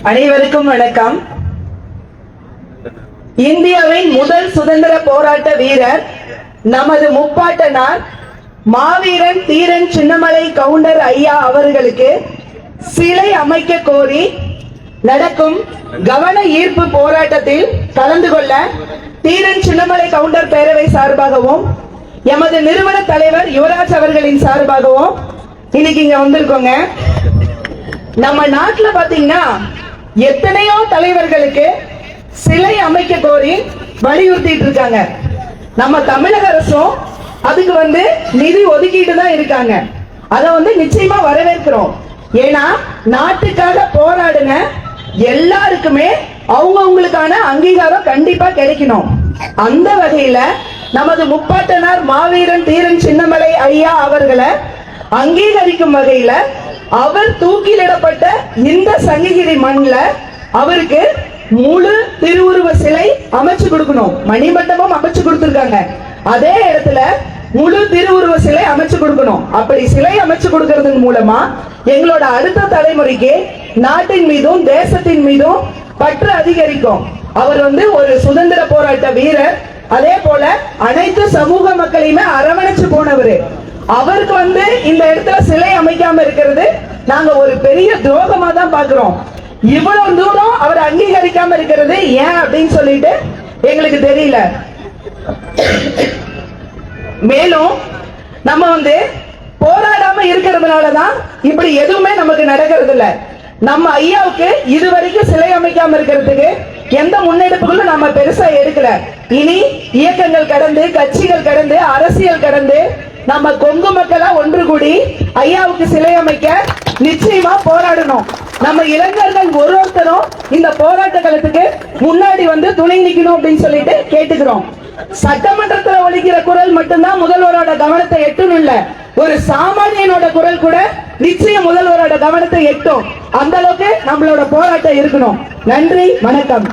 அனைவருக்கும் வணக்கம். இந்தியாவின் முதல் சுதந்திர போராட்ட வீரர் நமது முப்பாட்டனார் மாவீரன் தீரன் சின்னமலை கவுண்டர் ஐயா அவர்களுக்கு சிலை அமைக்க கோரி நடக்கும் கவன ஈர்ப்பு போராட்டத்தில் கலந்து கொள்ள தீரன் சின்னமலை கவுண்டர் பேரவை சார்பாகவும் எமது நிறுவன தலைவர் யுவராஜ் அவர்களின் சார்பாகவும் இன்னைக்கு இங்க வந்திருக்கோங்க. நம்ம நாட்டுல பாத்தீங்கன்னா எத்தனையோ தலைவர்களுக்கு சிலை அமைக்க கோரி வலியுறுத்திட்டு இருக்காங்க. நம்ம தமிழக அரசும் அதுக்கு வந்து நிதி ஒதுக்கிட்டு தான் இருக்காங்க. அதை வந்து நிச்சயமா வரவேற்கிறோம். ஏன்னா நாட்டுக்காக போராடின எல்லாருக்குமே அவங்கவுங்களுக்கான அங்கீகாரம் கண்டிப்பா கிடைக்கணும். அந்த வகையில நமது முப்பாட்டனார் மாவீரன் தீரன் சின்னமலை ஐயா அவர்களை அங்கீகரிக்கும் வகையில அவர் தூக்கிலிடப்பட்ட இந்த சங்ககிரி மண்ல அவருக்கு முழு திருவுருவ சிலை அமைச்சு கொடுக்கணும். மணிமண்டபம் அமைச்சு கொடுத்திருக்காங்க. அதே இடத்துல முழு திருவுருவ சிலை அமைச்சு கொடுக்கணும். அப்படி சிலை அமைச்சு கொடுக்கறதன் மூலமா எங்களோட அடுத்த தலைமுறைக்கு நாட்டின் மீதும் தேசத்தின் மீதும் பற்று அதிகரிக்கும். அவர் வந்து ஒரு சுதந்திர போராட்ட வீரர். அதே போல அனைத்து சமூக மக்களையுமே அரவணைச்சு போனவரு. அவருக்கு வந்து இந்த இடத்துல சிலை அமைக்காம இருக்கிறது நாங்க ஒரு பெரிய துரோகமா தான் பாக்குறோம் இவ்வளவு தூரம் அவர் அங்கீகரிக்காம இருக்கிறது ஏன் அப்படின்னு சொல்லிட்டு எங்களுக்கு தெரியல. மேலும் நம்ம வந்து போராடாம இருக்கிறதுனாலதான் இப்படி எதுவுமே நமக்கு நடக்கிறது இல்ல. நம்ம ஐயாவுக்கு இது வரைக்கும் சிலை அமைக்காம இருக்கிறதுக்கு எந்த முன்னெடுப்புகளும் நம்ம பெருசா எடுக்கல. இனி இயக்கங்கள் கடந்து கட்சிகள் கடந்து அரசியல் கடந்து நம்ம கொங்கு மக்களா ஒன்று கூடி ஐயாவுக்கு சிலை அமைக்க நிச்சயமா போராடணும். நம்ம இளைஞர்கள் ஒரு ஒருத்தரும் இந்த போராட்ட காலத்துக்கு முன்னாடி வந்து துணை நிக்கணும் அப்படின்னு சொல்லிட்டு கேட்டுக்கிறோம். சட்டமன்றத்துல ஒழிக்கிற குரல் மட்டும்தான் முதல்வரோட கவனத்தை எட்டும் இல்ல. ஒரு சாமானியனோட குரல் கூட நிச்சயம் முதல்வரோட கவனத்தை எட்டும். அந்த அளவுக்கு நம்மளோட போராட்டம் இருக்கணும். நன்றி வணக்கம்.